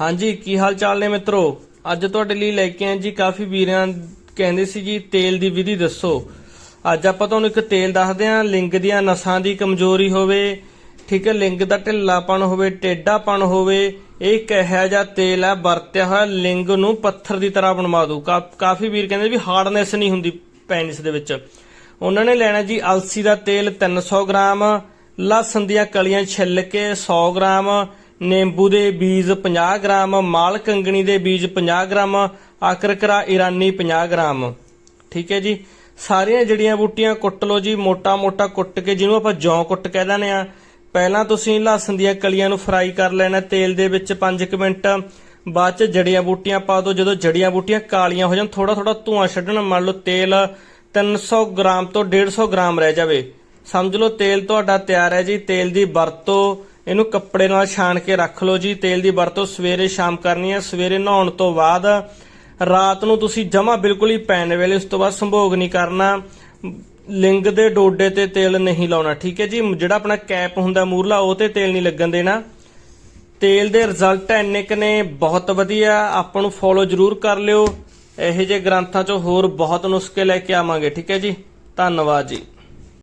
ਹਾਂਜੀ, ਕੀ ਹਾਲ ਚਾਲ ਨੇ ਮਿੱਤਰੋ? ਅੱਜ ਤੁਹਾਡੇ ਲਈ ਲੈ ਕੇ ਆਏ ਜੀ ਕਾਫੀ ਵੀਰਾਂ ਕਹਿੰਦੇ ਸੀ ਜੀ, ਤੇਲ ਦੀ ਵਿਧੀ ਦੱਸੋ। ਅੱਜ ਆਪਾਂ ਤੁਹਾਨੂੰ ਇੱਕ ਤੇਲ ਦੱਸਦੇ ਹਾਂ, ਲਿੰਗ ਦੀਆਂ ਨਸਾਂ ਦੀ ਕਮਜ਼ੋਰੀ ਹੋਵੇ, ਠੀਕ ਹੈ, ਲਿੰਗ ਦਾ ਢਿੱਲਾਪਣ ਹੋਵੇ, ਟੇਢਾਪਣ ਹੋਵੇ, ਇਹ ਇੱਕ ਇਹੋ ਜਿਹਾ ਤੇਲ ਹੈ, ਵਰਤਿਆ ਹੋਇਆ ਲਿੰਗ ਨੂੰ ਪੱਥਰ ਦੀ ਤਰ੍ਹਾਂ ਬਣਵਾ ਦੂ ਕਾ- ਕਾਫੀ ਵੀਰ ਕਹਿੰਦੇ ਵੀ ਹਾਰਡਨੈਸ ਨਹੀਂ ਹੁੰਦੀ ਪੈਨਿਸ ਦੇ ਵਿੱਚ। ਉਹਨਾਂ ਨੇ ਲੈਣਾ ਜੀ ਅਲਸੀ ਦਾ ਤੇਲ 300 ਗ੍ਰਾਮ, ਲਸਣ ਦੀਆਂ ਕਲੀਆਂ ਛਿੱਲ ਕੇ 100 ਗ੍ਰਾਮ ਨਿੰਬੂ ਦੇ ਬੀਜ 50 ਗ੍ਰਾਮ, ਮਾਲ ਕੰਗਣੀ ਦੇ ਬੀਜ 50 ਗ੍ਰਾਮ ਆਕਰਕਰਾ ਇਰਾਨੀ 50 ਗ੍ਰਾਮ। ਠੀਕ ਹੈ ਜੀ? ਸਾਰੀਆਂ ਜੜੀਆਂ ਬੂਟੀਆਂ ਕੁੱਟ ਲਓ ਜੀ ਮੋਟਾ-ਮੋਟਾ ਕੁੱਟ ਕੇ ਜਿਹਨੂੰ ਆਪਾਂ ਜੌਂ ਕੁੱਟ ਕਹਿ ਦਿੰਦੇ ਆ ਪਹਿਲਾਂ ਤੁਸੀਂ ਲਸਣ ਦੀਆਂ ਕਲੀਆਂ ਨੂੰ ਫਰਾਈ ਕਰ ਲੈਣਾ, ਤੇਲ ਦੇ ਵਿੱਚ 5 ਮਿੰਟ। ਬਾਅਦ ਚ ਜੜੀਆਂ ਬੂਟੀਆਂ ਪਾ ਦਿਓ। ਜਦੋਂ ਜੜੀਆਂ ਬੂਟੀਆਂ ਕਾਲੀਆਂ ਹੋ ਜਾਣ ਥੋੜਾ ਥੋੜਾ ਧੂਆਂ ਛੱਡਣ, ਮੰਨ ਲਓ ਤੇਲ 300 ਗ੍ਰਾਮ ਤੋਂ 150 ਗ੍ਰਾਮ ਰਹਿ ਜਾਵੇ। ਸਮਝ ਲਓ ਤੇਲ ਤੁਹਾਡਾ ਤਿਆਰ ਹੈ ਜੀ, ਤੇਲ ਦੀ ਵਰਤੋਂ ਇਹਨੂੰ ਕੱਪੜੇ ਨਾਲ ਛਾਣ ਕੇ ਰੱਖ ਲਓ ਜੀ। ਤੇਲ ਦੀ ਵਰਤੋਂ ਸਵੇਰੇ ਸ਼ਾਮ ਕਰਨੀ ਹੈ। ਸਵੇਰੇ ਨਹਾਉਣ ਤੋਂ ਬਾਅਦ ਰਾਤ ਨੂੰ ਤੁਸੀਂ ਜਮਾ ਬਿਲਕੁਲ ਹੀ ਪੈਣ ਵੇਲੇ ਉਸ ਤੋਂ ਬਾਅਦ ਸੰਭੋਗ ਨਹੀਂ ਕਰਨਾ। ਲਿੰਗ ਦੇ ਡੋਡੇ ਤੇ ਤੇਲ ਨਹੀਂ ਲਾਉਣਾ, ਠੀਕ ਹੈ ਜੀ? ਜਿਹੜਾ ਆਪਣਾ ਕੈਪ ਹੁੰਦਾ ਮੂਰਲਾ, ਉਹ ਤੇ ਤੇਲ ਨਹੀਂ ਲੱਗਣ ਦੇਣਾ। ਤੇਲ ਦੇ ਰਿਜ਼ਲਟ ਇੰਨੇ ਕੁ ਨੇ, ਬਹੁਤ ਵਧੀਆ। ਆਪਾਂ ਨੂੰ ਫੋਲੋ ਜਰੂਰ ਕਰ ਲਿਓ। ਇਹੋ ਜਿਹੇ ਗ੍ਰੰਥਾਂ ਚੋਂ ਹੋਰ ਬਹੁਤ ਨੁਸਖੇ ਲੈ ਕੇ ਆਵਾਂਗੇ, ਠੀਕ ਹੈ ਜੀ? ਧੰਨਵਾਦ ਜੀ।